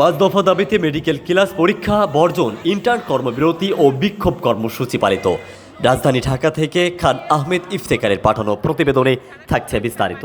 পাঁচ দফা দাবিতে মেডিকেল ক্লাস পরীক্ষা, বর্জন, ইন্টার্ন কর্মবিরতি ও বিক্ষোভ কর্মসূচি পালিত। রাজধানী ঢাকা থেকে খান আহমেদ ইফতেকারের পাঠানো প্রতিবেদনে থাকছে বিস্তারিত।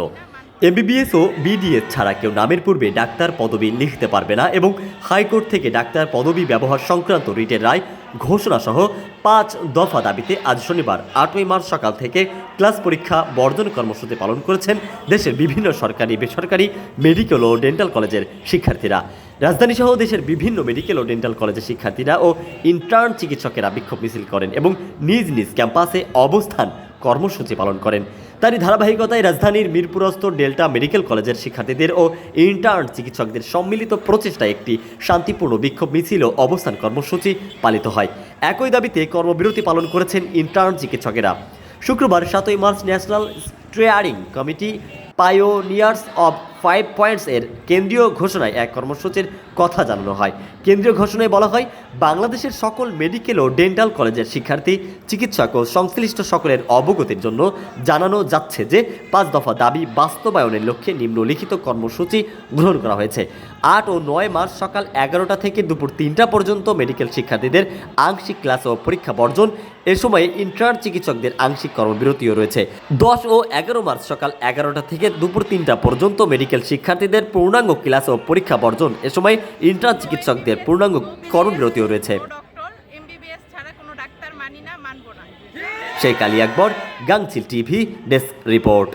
এমবিবিএস ও বিডিএস ছাড়া কেউ নামের পূর্বে ডাক্তার পদবি লিখতে পারবে না এবং হাইকোর্ট থেকে ডাক্তার পদবি ব্যবহার সংক্রান্ত রিটের রায় ঘোষণা সহ পাঁচ দফা দাবিতে আজ শনিবার আটই মার্চ সকাল থেকে ক্লাস পরীক্ষা, বর্জন কর্মসূচি পালন করেছেন দেশের বিভিন্ন সরকারি, বেসরকারি, মেডিকেল ও ডেন্টাল কলেজের শিক্ষার্থীরা। রাজধানী সহ দেশের বিভিন্ন মেডিকেল ও ডেন্টাল কলেজের শিক্ষার্থীরা ও ইন্টার্ন চিকিৎসকেরা বিক্ষোভ মিছিল করেন এবং নিজ নিজ ক্যাম্পাসে অবস্থান কর্মসূচি পালন করেন। তারই ধারাবাহিকতায় রাজধানীর মিরপুরস্থ ডেল্টা মেডিকেল কলেজের শিক্ষার্থীদের ও ইন্টার্ন চিকিৎসকদের সম্মিলিত প্রচেষ্টায় একটি শান্তিপূর্ণ বিক্ষোভ মিছিল ও অবস্থান কর্মসূচি পালিত হয়। একই দাবিতে কর্মবিরতি পালন করেছেন ইন্টার্ন চিকিৎসকেরা। শুক্রবার সাতই March national steering committee pioneers of five points এর কেন্দ্রীয় ঘোষণায় এক কর্মসূচির কথা জানানো হয়। কেন্দ্রীয় ঘোষণায় বলা হয়, বাংলাদেশের সকল মেডিকেল ও ডেন্টাল কলেজের শিক্ষার্থী, চিকিৎসক ও সংশ্লিষ্ট সকলের অবগতির জন্য জানানো যাচ্ছে যে, পাঁচ দফা দাবি বাস্তবায়নের লক্ষ্যে নিম্নলিখিত কর্মসূচি গ্রহণ করা হয়েছে। আট ও নয় মার্চ সকাল এগারোটা থেকে দুপুর তিনটা পর্যন্ত মেডিকেল শিক্ষার্থীদের আংশিক ক্লাস ও পরীক্ষা বর্জন, এ সময়ে ইন্টার্ন চিকিৎসকদের আংশিক কর্মবিরতিও রয়েছে। দশ ও এগারো মার্চ সকাল এগারোটা থেকে দুপুর তিনটা পর্যন্ত মেডিকেল শিক্ষার্থীদের পূর্ণাঙ্গ ক্লাস ও পরীক্ষা বর্জন। এ সময় ইন্টার্ন চিকিৎসকদের পূর্ণাঙ্গ কর্মবিরতিও রয়েছে। সেই Kaliakair Sheikh Ali Akbar Gangchil TV desk report.